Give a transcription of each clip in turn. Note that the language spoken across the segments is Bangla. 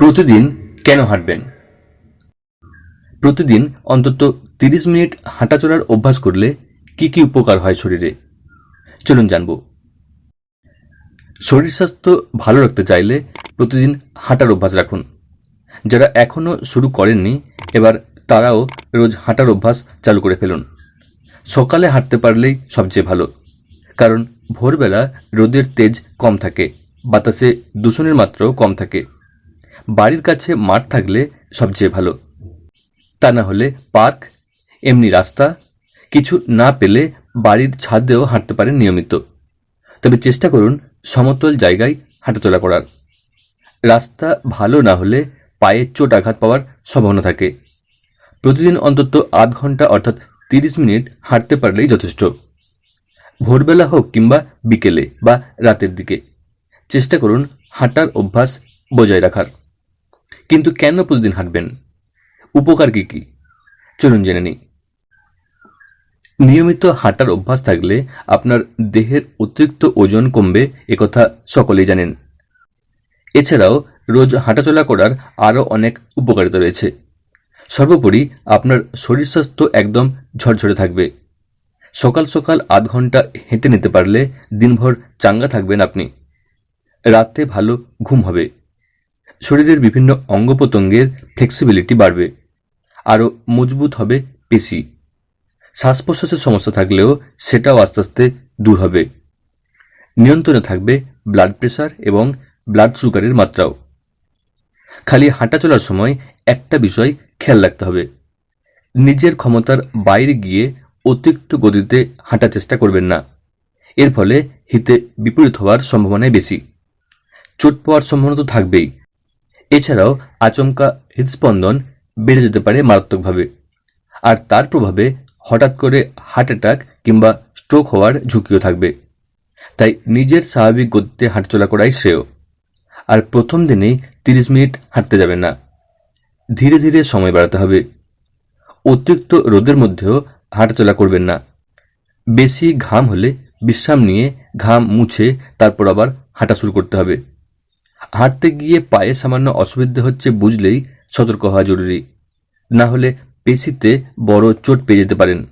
প্রতিদিন কেন হাঁটবেন? প্রতিদিন অন্তত তিরিশ মিনিট হাঁটাচলার অভ্যাস করলে কি কি উপকার হয় শরীরে? চলুন জানব। শরীর স্বাস্থ্য ভালো রাখতে চাইলে প্রতিদিন হাঁটার অভ্যাস রাখুন। যারা এখনও শুরু করেননি, এবার তারাও রোজ হাঁটার অভ্যাস চালু করে ফেলুন। সকালে হাঁটতে পারলেই সবচেয়ে ভালো, কারণ ভোরবেলা রোদের তেজ কম থাকে, বাতাসে দূষণের মাত্রাও কম থাকে। বাড়ির কাছে মাঠ থাকলে সবচেয়ে ভালো। তা না হলে পার্ক, এমনি রাস্তা, কিছু না পেলে বাড়ির ছাদেও হাঁটতে পারেন নিয়মিত। তবে চেষ্টা করুন সমতল জায়গায় হাঁটাচলা করার। রাস্তা ভালো না হলে পায়ে চোট আঘাত পাওয়ার সম্ভাবনা থাকে। প্রতিদিন অন্তত আধ ঘণ্টা অর্থাৎ তিরিশ মিনিট হাঁটতে পারলেই যথেষ্ট। ভোরবেলা হোক কিংবা বিকেলে বা রাতের দিকে, চেষ্টা করুন হাঁটার অভ্যাস বজায় রাখার। কিন্তু কেন প্রতিদিন হাঁটবেন? উপকার কি কি? চলুন জেনে নিই। নিয়মিত হাঁটার অভ্যাস থাকলে আপনার দেহের অতিরিক্ত ওজন কমবে একথা সকলেই জানেন। এছাড়াও রোজ হাঁটাচলা করার আরও অনেক উপকারিতা রয়েছে। সর্বোপরি আপনার শরীর স্বাস্থ্য একদম ঝরঝরে থাকবে। সকাল সকাল আধ ঘণ্টা হেঁটে নিতে পারলে দিনভর চাঙ্গা থাকবেন আপনি। রাতে ভালো ঘুম হবে। শরীরের বিভিন্ন অঙ্গ প্রত্যঙ্গের ফ্লেক্সিবিলিটি বাড়বে, আরও মজবুত হবে পেশি। শ্বাস প্রশ্বাসের সমস্যা থাকলেও সেটাও আস্তে আস্তে দূর হবে। নিয়ন্ত্রণে থাকবে ব্লাড প্রেশার এবং ব্লাড সুগারের মাত্রাও। খালি হাঁটা চলার সময় একটা বিষয় খেয়াল রাখতে হবে। নিজের ক্ষমতার বাইরে গিয়ে অতিরিক্ত গতিতে হাঁটার চেষ্টা করবেন না। এর ফলে হিতে বিপরীত হওয়ার সম্ভাবনাই বেশি। চোট পাওয়ার সম্ভাবনা তো থাকবেই। এছাড়াও আচমকা হৃদস্পন্দন বেড়ে যেতে পারে মারাত্মকভাবে। আর তার প্রভাবে হঠাৎ করে হার্ট অ্যাটাক কিংবা স্ট্রোক হওয়ার ঝুঁকিও থাকবে। তাই নিজের স্বাভাবিক গতিতে হাঁটাচলা করাই শ্রেয়। আর প্রথম দিনেই তিরিশ মিনিট হাঁটতে যাবেন না। ধীরে ধীরে সময় বাড়াতে হবে। অতিরিক্ত রোদের মধ্যেও হাঁটাচলা করবেন না। বেশি ঘাম হলে বিশ্রাম নিয়ে ঘাম মুছে তারপর আবার হাঁটা শুরু করতে হবে। হাঁটতে গিয়ে পায়ে সামান্য অসুবিধা হচ্ছে বুঝলেই সতর্ক হওয়া জরুরি। না হলে পেশিতে বড় চোট পেয়ে যেতে পারেন।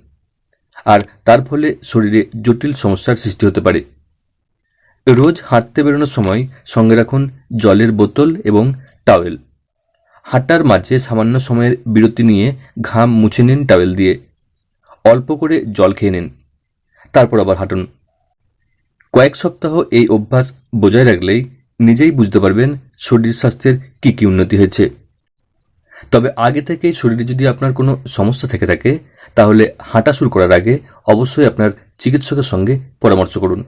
আর তার ফলে শরীরে জটিল সমস্যার সৃষ্টি হতে পারে। রোজ হাঁটতে বেরোনোর সময় সঙ্গে রাখুন জলের বোতল এবং টাওয়েল হাঁটার মাঝে সামান্য সময়ের বিরতি নিয়ে ঘাম মুছে নিন টাওয়েল দিয়ে। অল্প করে জল খেয়ে নিন। তারপর আবার হাঁটুন। কয়েক সপ্তাহ এই অভ্যাস বজায় রাখলেই নিজেই বুঝতে পারবেন শরীর স্বাস্থ্যের কী কী উন্নতি হয়েছে। তবে আগে থেকেই শরীরে যদি আপনার কোনো সমস্যা থেকে থাকে, তাহলে হাঁটা শুরু করার আগে অবশ্যই আপনার চিকিৎসকের সঙ্গে পরামর্শ করুন।